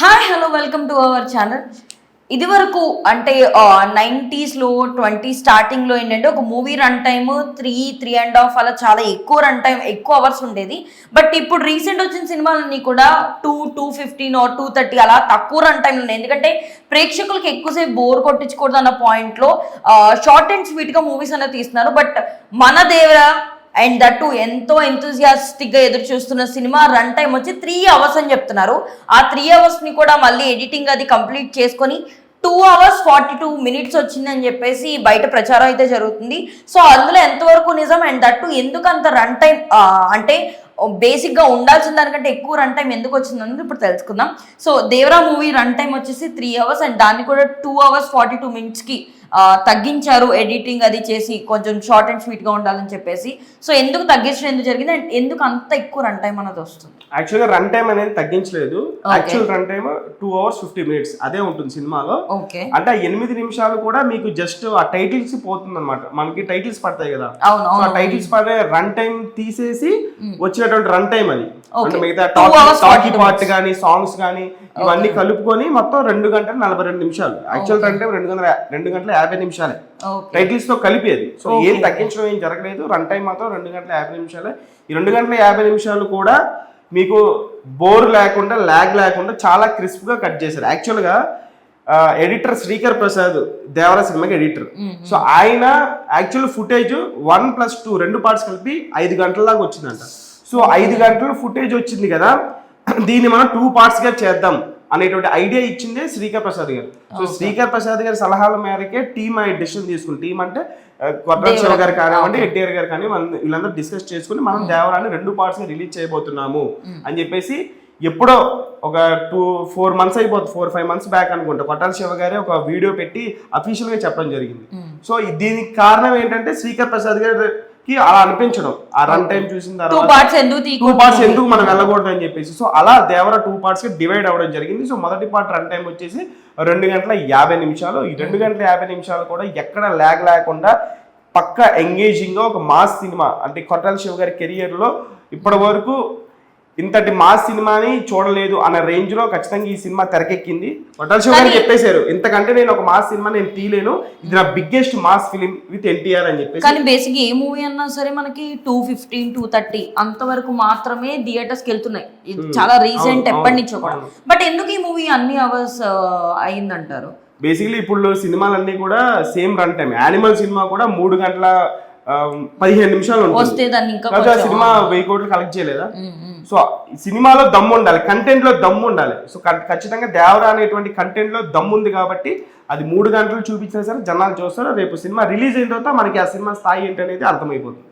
Hi hello welcome to our channel ఇది వరకు అంటే నైంటీస్లో ట్వంటీ స్టార్టింగ్లో ఏంటంటే ఒక movie run time three three and half అలా చాలా ఎక్కువ రన్ టైం ఎక్కువ అవర్స్ ఉండేది. బట్ ఇప్పుడు రీసెంట్ వచ్చిన సినిమాలన్నీ కూడా two two fifteen or two thirty అలా తక్కువ రన్ టైం ఉన్నాయి. ఎందుకంటే ప్రేక్షకులకు ఎక్కువసేపు బోర్ కొట్టించకూడదు అన్న పాయింట్లో షార్ట్ అండ్ స్వీట్గా మూవీస్ అనేది తీస్తున్నారు. బట్ మన దేవర అండ్ దట్ ఎంతో ఎంతూజియాస్టిక్గా ఎదురు చూస్తున్న సినిమా రన్ టైం వచ్చి త్రీ అవర్స్ అని చెప్తున్నారు. ఆ త్రీ అవర్స్ని కూడా మళ్ళీ ఎడిటింగ్ అది కంప్లీట్ చేసుకొని two hours forty two minutes వచ్చిందని చెప్పేసి బయట ప్రచారం అయితే జరుగుతుంది. సో అందులో ఎంతవరకు నిజం అండ్ దట్టు ఎందుకు అంత రన్ టైం అంటే బేసిక్గా ఉండాల్సిన దానికంటే ఎక్కువ రన్ టైం ఎందుకు వచ్చిందని ఇప్పుడు తెలుసుకుందాం. So Devara movie run time వచ్చేసి త్రీ అవర్స్ అండ్ దాన్ని కూడా టూ అవర్స్ ఫార్టీ టూ మినిట్స్కి తగ్గించారు ఎడిటింగ్ అది చేసి కొంచెం షార్ట్ అండ్ స్వీట్గా ఉండాలని చెప్పేసి. సో ఎందుకు తగ్గించడం ఎందుకు జరిగింది? అండ్ ఎందుకు అంత ఎక్కువ రన్ టైం అనేది వస్తుంది? యాక్చువల్గా రన్ టైం అనేది తగ్గించలేదు. Actual run time two hours fifty minutes అదే ఉంటుంది సినిమాలో. ఓకే అంటే ఆ ఎనిమిది నిమిషాలు కూడా మీకు జస్ట్ ఆ టైటిల్స్ పోతుంది అనమాట మనకి టైటిల్స్ పడతాయి కదా. టైటిల్స్ పడే రన్ టైం తీసేసి వచ్చినటువంటి రన్ టైం అది. అంటే మిగతా టాకీ 42 పార్ట్ కానీ సాంగ్స్ కానీ ఇవన్నీ కలుపుకొని మొత్తం రెండు గంటల నలభై రెండు నిమిషాలు. యాక్చువల్ రన్ టైం రెండు గంటల రెండు గంటల యాభై నిమిషాలే. టైటిల్స్తో కలిపేది. సో. ఏం తగ్గించడం ఏం జరగలేదు. రన్ టైం మాత్రం రెండు గంటల యాభై నిమిషాలే. ఈ రెండు గంటల యాభై నిమిషాలు కూడా మీకు బోర్ లేకుండా ల్యాగ్ లేకుండా చాలా క్రిస్ప్గా కట్ చేశారు. యాక్చువల్గా ఎడిటర్ శ్రీకర్ ప్రసాద్ దేవరా సినిమాకి ఎడిటర్ సో ఆయన actual footage one plus two రెండు పార్ట్స్ కలిపి ఐదు గంటల దాకా వచ్చిందంట. సో ఐదు గంటల ఫుటేజ్ వచ్చింది కదా దీన్ని మనం టూ పార్ట్స్గా చేద్దాం అనేటువంటి ఐడియా ఇచ్చిందే శ్రీకర్ ప్రసాద్ గారు. సో శ్రీకర్ ప్రసాద్ గారి సలహాల మేరకే టీమ్ ఆ డెసిషన్ తీసుకుని టీం అంటే కొట్రా శివ గారు కానివ్వండి ఎన్టీఆర్ గారు కానీ మనం వీళ్ళందరూ డిస్కస్ చేసుకుని మనం దేవరాన్ని రెండు పార్ట్స్ రిలీజ్ చేయబోతున్నాము అని చెప్పేసి ఎప్పుడో ఒక టూ ఫోర్ మంత్స్ అయిపోతుంది ఫోర్ ఫైవ్ మంత్స్ బ్యాక్ అనుకుంటా. కొట్టాల శివ గారే ఒక వీడియో పెట్టి అఫీషియల్గా చెప్పడం జరిగింది. సో దీనికి కారణం ఏంటంటే శ్రీకర్ ప్రసాద్ గారికి అలా అనిపించడం. ఆ రన్ టైం చూసిన తర్వాత టూ పార్ట్స్ ఎందుకు మనం వెళ్ళకూడదు అని చెప్పేసి. సో అలా దేవర టూ పార్ట్స్గా డివైడ్ అవ్వడం జరిగింది. సో మొదటి పార్ట్ రన్ టైం వచ్చేసి రెండు గంటల యాభై నిమిషాలు. ఈ రెండు గంటల యాభై నిమిషాలు కూడా ఎక్కడ ల్యాగ్ లేకుండా పక్క ఎంగేజింగ్గా ఒక మాస్ సినిమా అంటే కొట్టాల శివ గారి కెరియర్లో ఇప్పటి వరకు ఇంతటి మాస్ సినిమాని చూడలేదు అన్న రేంజ్లో ఖచ్చితంగా ఈ సినిమా తెరకెక్కింది. కొట్టాల శివ గారు చెప్పేశారు ఇంతకంటే నేను ఒక మాస్ సినిమా నేను తీయలేను. ఇది నా biggest mass film with NTR అని చెప్పేసి. కానీ బేసిక్ ఏ మూవీ అన్నా సరే మనకి టూ ఫిఫ్టీన్ టూ థర్టీ అంతవరకు మాత్రమే థియేటర్స్కి వెళ్తున్నాయి. ఇది చాలా రీసెంట్ ఎప్పటి నుంచో కూడా. బట్ ఎందుకు ఈ మూవీ అన్ని అవర్స్ అయిందంటారు? బేసికలీ ఇప్పుడు సినిమాలన్నీ కూడా same run time Animal cinema కూడా మూడు గంటల పదిహేను నిమిషాలు ఉంటుంది. సినిమా వెయ్యి కోట్లు కలెక్ట్ చేయలేదా. సో సినిమాలో దమ్ము ఉండాలి కంటెంట్లో దమ్ము ఉండాలి. సో ఖచ్చితంగా దేవరా అనేటువంటి కంటెంట్లో దమ్ము ఉంది కాబట్టి అది మూడు గంటలు చూపించినా సరే జనాలు చూస్తారు? రేపు సినిమా రిలీజ్ అయిన తర్వాత మనకి ఆ సినిమా స్థాయి ఏంటి అనేది అర్థమైపోతుంది.